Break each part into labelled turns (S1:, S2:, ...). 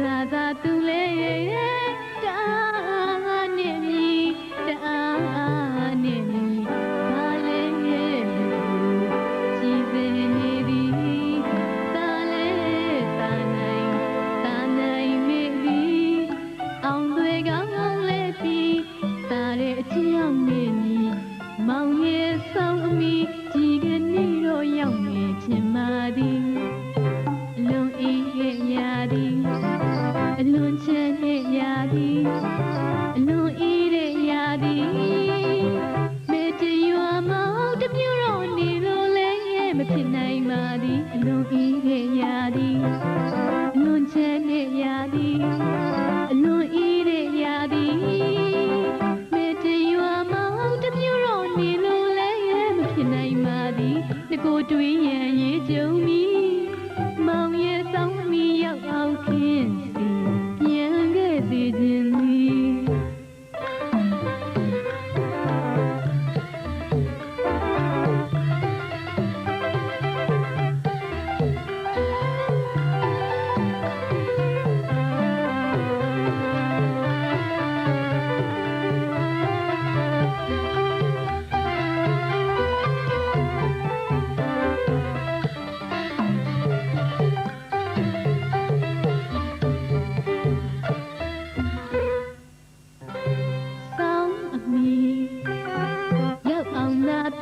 S1: သာသာသူလေးရဲ့တာနဲ့မြည်တာနဲ့မြည်ဘာလဲရဲ့လူကြည်ပင်နေသည်သာလဲသာနိုင်သာနိုင်မိသည်အောင်သွေးကောင်းကောင်းလေးပြီးသာတဲ့အချီအောင်နေမည်မောင်ရဲ့ဆောင်အမိ သည်အလွန်ချမ်းတဲ့ရာသည်အလွန်အေးတဲ့ရာသည်မေတ္တရွာမောင်တစ်မျိုးတော့နေလို့လည်းရဲ့မဖြစ်နိုင်ပါသည်ငကိုတွေးရန်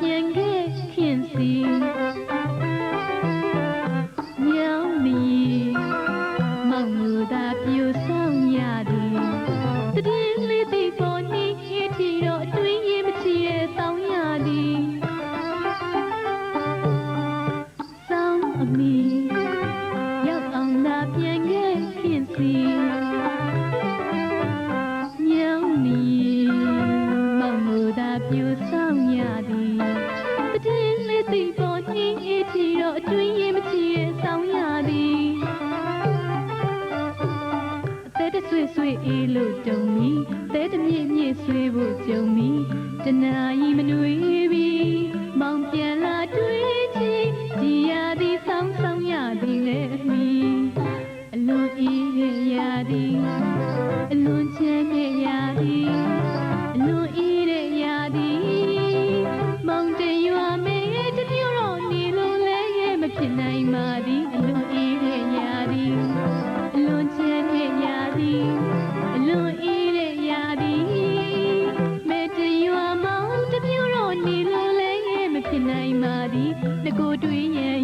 S1: ပြန်ခဲ့ခင်စီညောင်းမီမောင်လူသာပြူဆောင်ရသည်တည်င်း တဆွေဆွေအေးလို့တုံမီသဲတမြင့်မြင့်ဆွေးဖို့ကြုံမီတနာဤမနွေပြီမောင်ပြန်လာတွေ့ချီကြည်ရသည်ဆောင်ဆောင်ရသည်လည်းမီအလွန်အေးရရသည် တကူတွေ့ရဲ့